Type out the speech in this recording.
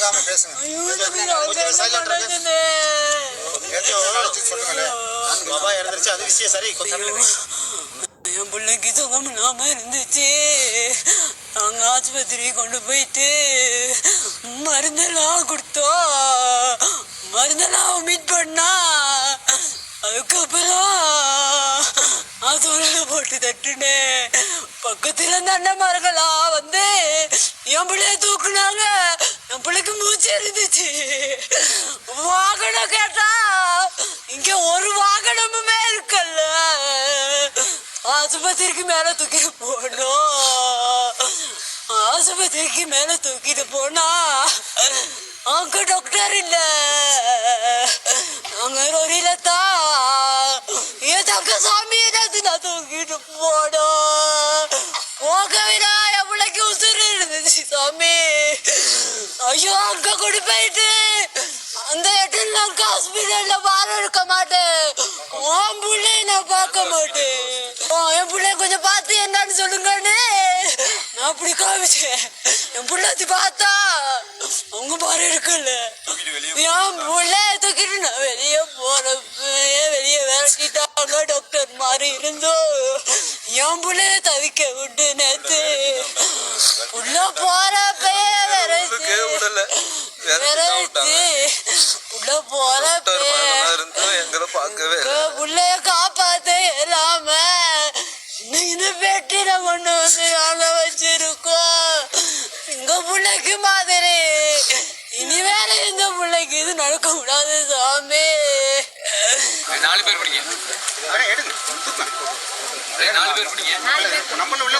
இல்லாம பேசுங்க. பாபா இறந்துருச்சு அது விஷயம் சரி. என் பிள்ளைக்கு சுகம் இல்லாம இருந்துச்சு. நாங்க ஆஸ்பத்திரி கொண்டு போயிட்டு மருந்தெல்லாம் கொடுத்தோம். மருந்தெல்லாம் மீட் பண்ணா அதுக்கப்புறம் அதோட போட்டு தட்டுனேன். பக்கத்துல இருந்த அண்ணன்மார்களா வந்து என் பிள்ளைய தூக்குனாங்க. என் பிள்ளைக்கு மூச்சு இருந்துச்சு. வாகனம் கேட்டா இங்க ஒரு வாகனமுமே இருக்கல்ல. ஆஸ்பத்திரிக்கு மேல தூக்கி போனோம் ஆஸ்பத்திரிக்கு மேல தூக்கிட்டு போனா அங்க டாக்டர் இல்ல. அங்க ஒரு இல்லத்தா என் தங்க சாமி ஏதாவது நான் தூக்கிட்டு போனோம் சாமி. ஐயோ அங்க கொண்டு போயிட்டு. அந்த இடத்துல நான் ஹாஸ்பிட்டல்ல வாரம் இருக்க மாட்டேன். உன் பிள்ளைய நான் பார்க்க மாட்டேன். என் பிள்ளைய கொஞ்சம் பார்த்து என்னன்னு சொல்லுங்கன்னு நான் அப்படி காமிச்சேன். என் பிள்ளைத்தி பார்த்தா அவங்க மாதிரி இருக்குல்ல. என் பிள்ளைய தூக்கிட்டு நான் வெளியே போறப்ப வெளியே விரட்டிட்டாங்க. டாக்டர் மாதிரி இருந்தோம். என் பிள்ளைய தவிக்க விட்டு நேத்து. உள்ள போறப்பே இருக்கே விரட்டி விடல. விரட்டி உள்ள போறப்பே எங்களை பார்க்கவே இல்ல. உங்க புள்ளைய காப்பாத்த இல்லாம இந்த பெட்டில கொண்டு வந்து நாங்க வச்சிருக்கோம் எங்க பிள்ளைக்கு மாதிரி. இனிமேல இந்த பிள்ளைக்கு இது நடக்க கூடாது சாமி நாலு பேர் பிடிங்க. நாலு பேர் பிடிங்க. உள்ள